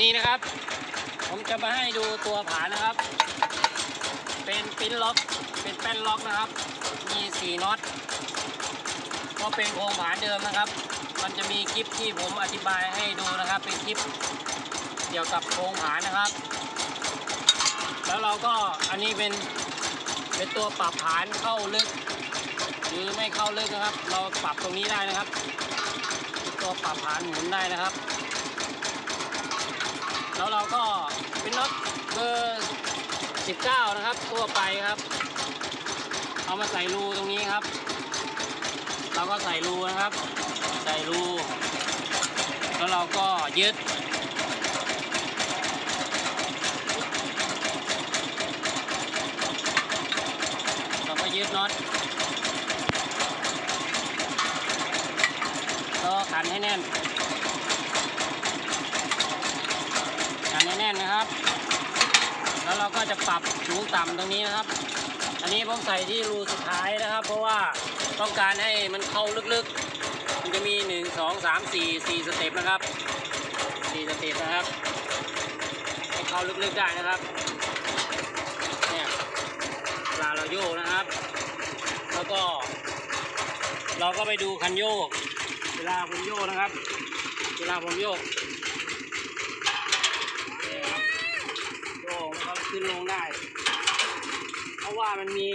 นี่นะครับ ผมจะมาให้ดูตัวผานะครับ เป็นปิ้นล็อก เป็นแป้นล็อกนะครับ มีสี่น็อต ก็เป็นโครงผาเดิมนะครับ มันจะมีคลิปที่ผมอธิบายให้ดูนะครับ เป็นคลิปเกี่ยวกับโครงผานะครับ แล้วเราก็อันนี้เป็นเป็นตัวปรับผานเข้าลึก หรือไม่เข้าลึกนะครับ เราปรับตรงนี้ได้นะครับ ตัวปรับผานหมุนได้นะครับ แล้วเราก็เป็นน็อตเบอร์19 นะครับทั่วไปครับ เอามาใส่รูตรงนี้ครับ เราก็ใส่รูนะครับ ใส่รู แล้วเราก็ยึดเราก็ยึดน็อตแล้วก็ขันให้แน่น ขั แน่นนะครับ แล้วเราก็จะปรับสูงต่ำตรงนี้นะครับ อันนี้ผมใส่ที่รูสุดท้ายนะครับ เพราะว่าต้องการให้มันเข้าลึกๆ มันจะมี 1 2 3 4 4สเต็ปนะครับ4สเต็ปนะครับ ให้เข้าลึกๆได้นะครับ เนี่ยเวลาเราโยกนะครับ แล้วก็ เราก็ไปดูคันโยก เวลาผมโยกนะครับ เวลาผมโยกนี่ครับโยกมันก็ ขึ้นลงได้ เพราะว่ามันมี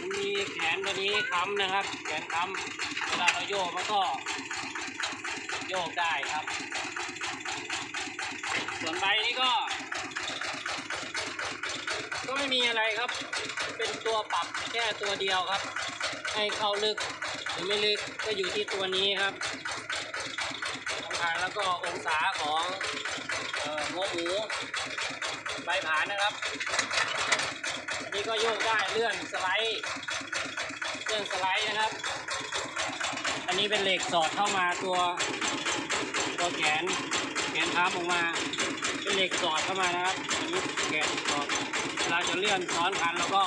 มันมีแขนตัวนี้ค้ำนะครับ แขนค้ำเวลาเราโยกมันก็โยกได้ครับ ส่วนใบนี้ก็ ก็ไม่มีอะไรครับ เป็นตัวปรับแค่ตัวเดียวครับ ให้เข้าลึกหรือไม่ลึกก็อยู่ที่ตัวนี้ครับสำคัญแล้วก็องศาของเอ่อหัวหมู ใบผานนะครับอันนี้ก็โยกได้เลื่อนสไลด์เลื่อนสไลด์นะครับ อันนี้เป็นเหล็กสอดเข้ามาตัวตัวแขนแขนท้ามออกมาเป็นเหล็กสอดเข้ามานะครับอันนี้แขนสอดเวลาจะเลื่อนซ้อนคันแล้วก็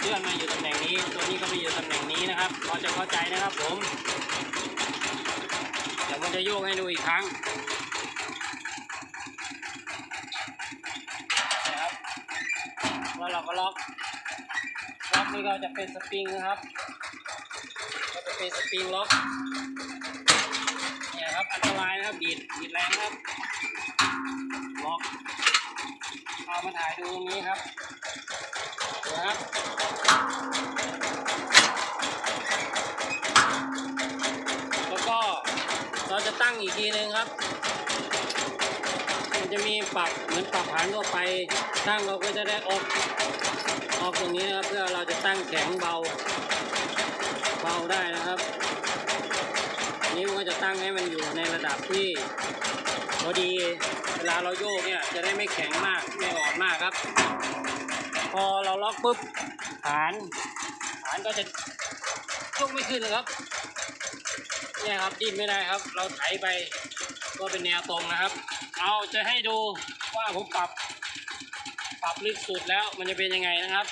เลื่อนมาอยู่ตำแหน่งนี้ ตัวนี้ก็ไปอยู่ตำแหน่งนี้นะครับพอจะเข้าใจนะครับผมเดี๋ยวผมจะโยกให้ดูอีกครั้ง แล้วเราก็ล็อกล็อกนี่ก็จะเป็นสปริงนะครับก็จะเป็นสปริงล็อกเนี่ยครับอันตรายนะครับดีดดีดแรงครับล็อกเอามาถ่ายดูตรงนี้ครับนะครับแล้วก็เราจะตั้งอีกทีนึงครับ มันจะมีปรับเหมือนปรับฐานทั่วไปตั้งเราก็จะได้ออกออกตรงนี้นะครับเพื่อเราจะตั้งแข็งเบา เบาได้นะครับนิ้ก็จะตั้งให้มันอยู่ในระดับที่พอดีเวลาเราโยกเนี่ยจะได้ไม่แข็งมากไม่อ่อนมากครับ พอเราล็อกปุ๊บฐานฐานก็จะยกไม่ขึ้นนะครับเนี่ยครับดิ้นไม่ได้ครับ เราไถไปก็เป็นแนวตรงนะครับ เอาจะให้ดูว่าผมปรับ ปรับลึกสุดแล้วมันจะเป็นยังไงนะครับ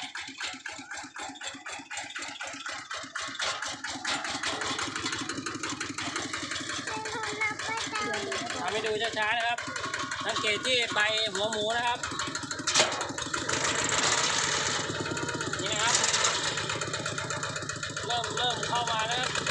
ทำให้ดูช้าๆนะครับสังเกตที่ใบหัวหมูนะครับ นี่นะครับ เริ่มเริ่มเข้ามาแล้วครับ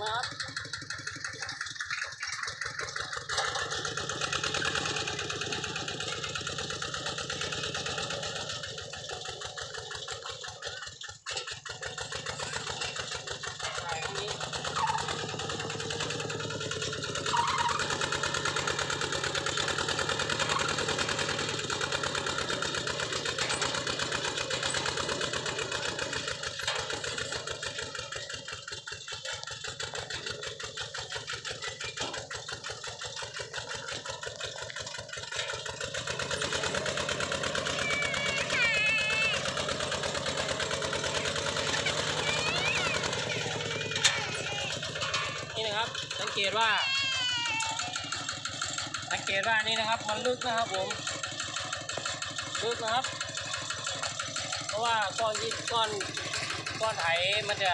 love. สังเกตว่า สังเกตว่านี่นะครับ มันลึกนะครับผมลึกนะครับ เพราะว่าก้อนที่ก้อนก้อนไถมันจะ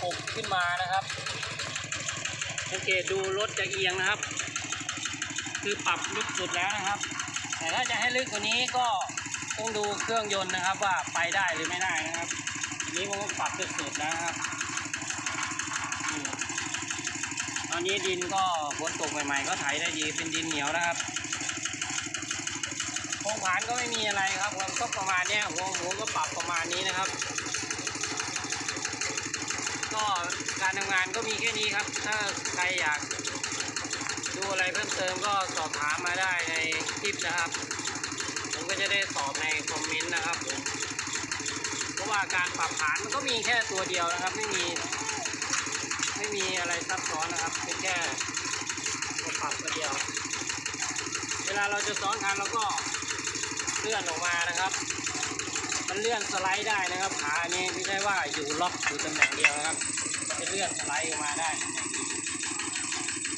ปุบขึ้นมานะครับ สังเกตดูรถจะเอียงนะครับ คือปรับลึกสุดแล้วนะครับ แต่ถ้าจะให้ลึกกว่านี้ก็ต้องดูเครื่องยนต์นะครับว่าไปได้หรือไม่ได้นะครับ นี้ผมก็ปรับสุดๆแล้วนะครับอืมต อนนี้ดินก็ฝนตกใหม่ๆ ก็ไถได้ดีเป็นดินเหนียวนะครับโครงผานก็ไม่มีอะไรครับผมก็ประมาณเนี้ยหัวหมูก็ปรับประมาณนี้นะครับ ก็การทำงานก็มีแค่นี้ครับ ถ้าใครอยากดูอะไรเพิ่มเติมก็สอบถามมาได้ในคลิปนะครับ ผมก็จะได้ตอบในคอมเมนต์นะครับผมเพราะว่าการปรับฐานมันก็มีแค่ตัวเดียวนะครับ ไม่มี ไม่มีอะไรซับซ้อนนะครับเป็นแค่ตัวปรับตัวเดียว เวลาเราจะซ้อนคันเราก็เลื่อนออกมานะครับ มันเลื่อนสไลด์ได้นะครับขาอันนี้ไม่ใช่ว่าอยู่ล็อกอยู่ตำแหน่งเดียวนะครับมันจะเลื่อนสไลด์ออกมาได้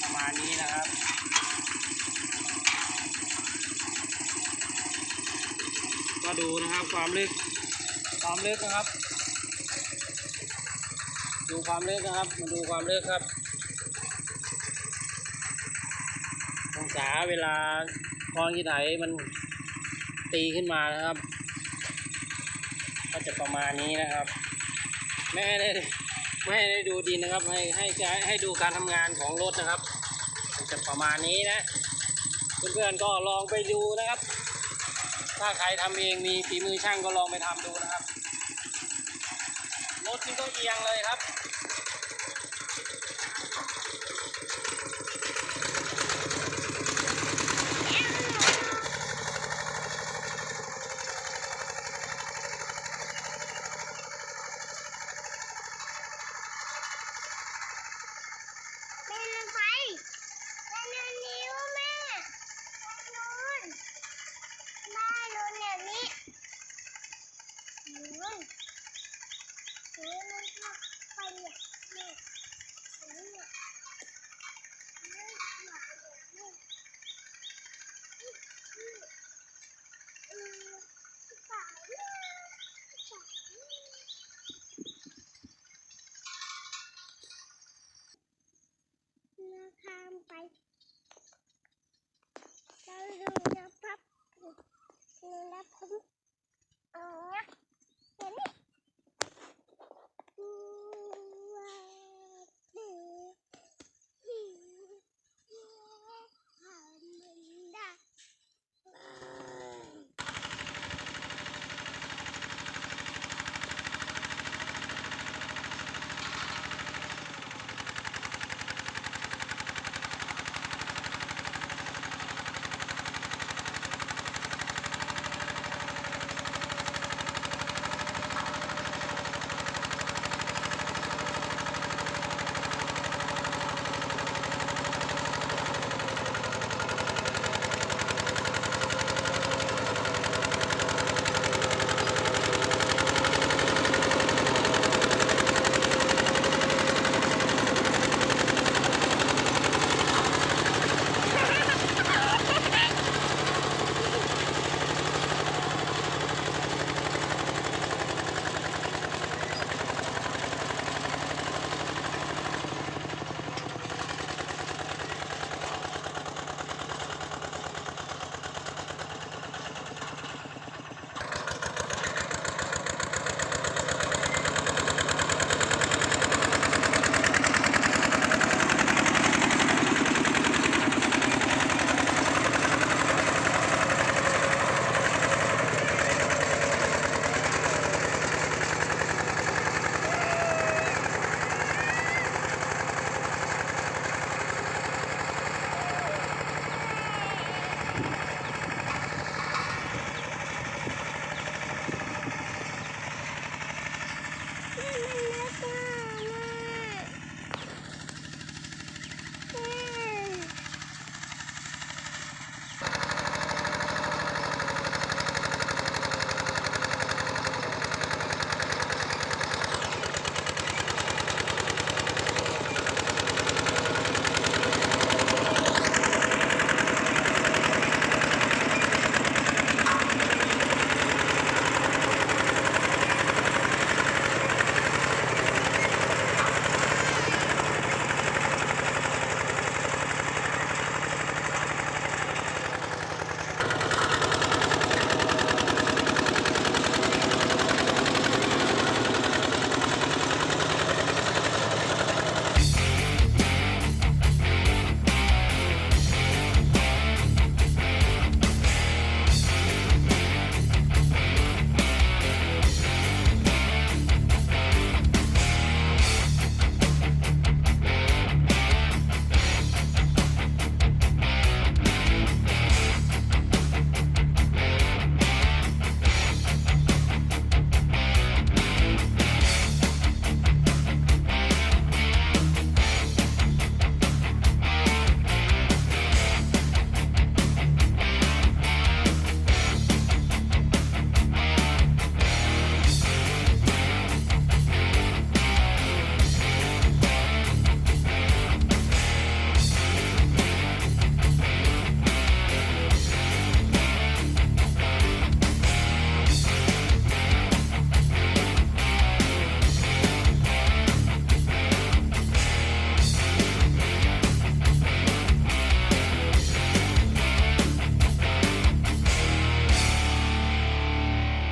ประมาณนี้นะครับก็ดูนะครับความลึกความลึกนะครับ ดูความลึกนะครับ มาดูความลึกครับ องศาเวลากรองกีไถมันตีขึ้นมานะครับ ก็จะประมาณนี้นะครับ ไม่ให้ได้ไม่ให้ได้ดูดินนะครับ ให้ให้ให้ให้ดูการทำงานของรถนะครับมันจะประมาณนี้นะ เพื่อนๆก็ลองไปดูนะครับ ถ้าใครทำเองมีฝีมือช่างก็ลองไปทำดูนะครับ รถนี่ก็เอียงเลยครับ